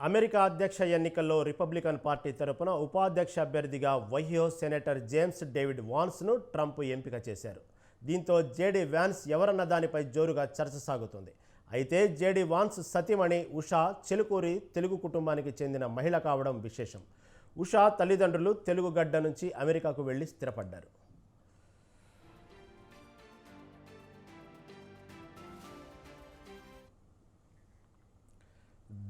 America అధ్యక్ష ఎన్నికల్లో Republican party తరపున ఉపాధ్యక్ష అభ్యర్థిగా వైహో సెనేటర్ జేమ్స్ డేవిడ్ వాన్స్ను ట్రంప్ ఎంపిక చేశారు. దీంతో జేడీ వ్యాన్స్ ఎవరన్న దానిపై జోరుగా చర్చ సాగుతుంది. అయితే జేడీ వాన్స్ సతీమణి ఉషా చెలుకూరి తెలుగు కుటుంబానికి చెందిన మహిళ కావడం విశేషం. ఉషా తల్లిదండ్రులు తెలుగు గడ్డ నుంచి అమెరికాకు వెళ్ళి స్థిరపడ్డారు.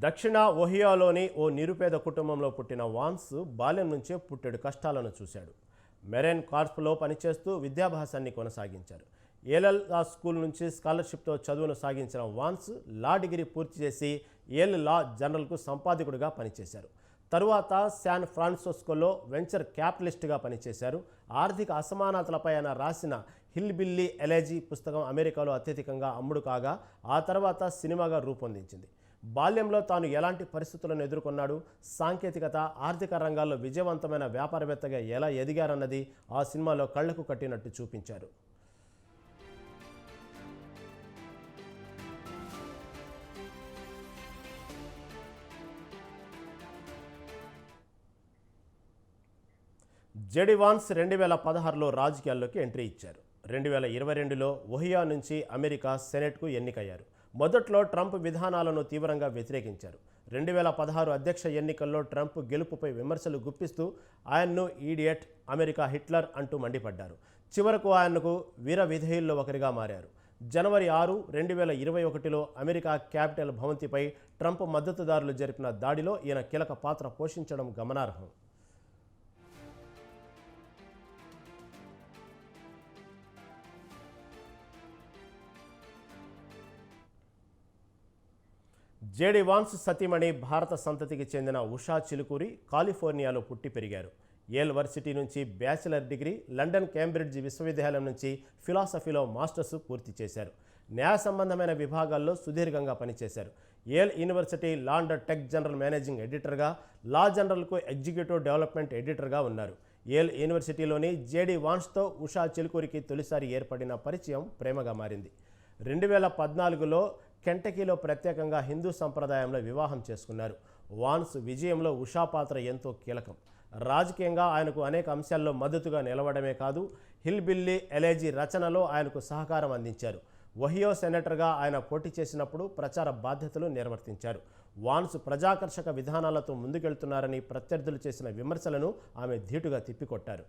దక్షిణ ఒహియోలోని ఓ నిరుపేద కుటుంబంలో పుట్టిన వాన్స్ బాల్యం నుంచే పుట్టెడు కష్టాలను చూశాడు. మెరైన్ కార్ప్లో పనిచేస్తూ విద్యాభ్యాసాన్ని కొనసాగించారు. ఏలల్ లా స్కూల్ నుంచి స్కాలర్షిప్తో చదువును సాగించిన వాన్స్ లా డిగ్రీ పూర్తి చేసి ఏల్ లా జనరల్కు సంపాదకుడిగా పనిచేశారు. తరువాత శాన్ ఫ్రాన్సిస్కోలో వెంచర్ క్యాపిటలిస్ట్గా పనిచేశారు. ఆర్థిక అసమానతలపై ఆయన రాసిన హిల్ బిల్లీ ఎలేజీ పుస్తకం అమెరికాలో అత్యధికంగా అమ్ముడు కాగా ఆ తర్వాత సినిమాగా రూపొందించింది. బాల్యంలో తాను ఎలాంటి పరిస్థితులను ఎదుర్కొన్నాడు? సాంకేతికత ఆర్థిక రంగాల్లో విజయవంతమైన వ్యాపారవేత్తగా ఎలా ఎదిగారన్నది ఆ సినిమాలో కళ్ళకు కట్టినట్టు చూపించారు. జెడివాన్స్ రెండు వేల పదహారులో రాజకీయాల్లోకి ఎంట్రీ ఇచ్చారు. రెండు వేల ఇరవై రెండులో ఒహియా నుంచి అమెరికా సెనెట్కు ఎన్నికయ్యారు. మొదట్లో ట్రంప్ విధానాలను తీవ్రంగా వ్యతిరేకించారు. రెండు వేల పదహారు అధ్యక్ష ఎన్నికల్లో ట్రంప్ గెలుపుపై విమర్శలు గుప్పిస్తూ ఆయన్ను ఈడియట్ అమెరికా హిట్లర్ అంటూ మండిపడ్డారు. చివరకు ఆయనకు వీర విధేయుల్లో ఒకరిగా మారారు. జనవరి ఆరు రెండు వేల ఇరవై ఒకటిలో అమెరికా క్యాపిటల్ భవంతిపై ట్రంప్ మద్దతుదారులు జరిపిన దాడిలో ఈయన కీలక పాత్ర పోషించడం గమనార్హం. జేడి వాన్స్ సతీమణి భారత సంతతికి చెందిన ఉషా చిలుకూరి కాలిఫోర్నియాలో పుట్టి పెరిగారు. ఏల్ వర్సిటీ నుంచి బ్యాచిలర్ డిగ్రీ లండన్ కేంబ్రిడ్జ్ విశ్వవిద్యాలయం నుంచి ఫిలాసఫీలో మాస్టర్స్ పూర్తి చేశారు. న్యాయ సంబంధమైన విభాగాల్లో సుదీర్ఘంగా పనిచేశారు. Yale university launder tech general managing ఎడిటర్గా లా జనరల్కు ఎగ్జిక్యూటివ్ డెవలప్మెంట్ ఎడిటర్గా ఉన్నారు. ఏల్ యూనివర్సిటీలోని జేడి వాన్స్తో ఉషా చిలుకూరికి తొలిసారి ఏర్పడిన పరిచయం ప్రేమగా మారింది. రెండు వేల పద్నాలుగులో కెంటకీలో ప్రత్యేకంగా హిందూ సంప్రదాయంలో వివాహం చేసుకున్నారు. వాన్స్ విజయంలో ఉషా పాత్ర ఎంతో కీలకం. రాజకీయంగా ఆయనకు అనేక అంశాల్లో మద్దతుగా నిలవడమే కాదు హిల్ బిల్లీ ఎలేజీ రచనలో ఆయనకు సహకారం అందించారు. ఒహియో సెనేటర్గా ఆయన పోటీ చేసినప్పుడు ప్రచార బాధ్యతలు నిర్వర్తించారు. వాన్స్ ప్రజాకర్షక విధానాలతో ముందుకెళ్తున్నారని ప్రత్యర్థులు చేసిన విమర్శలను ఆమె ధీటుగా తిప్పికొట్టారు.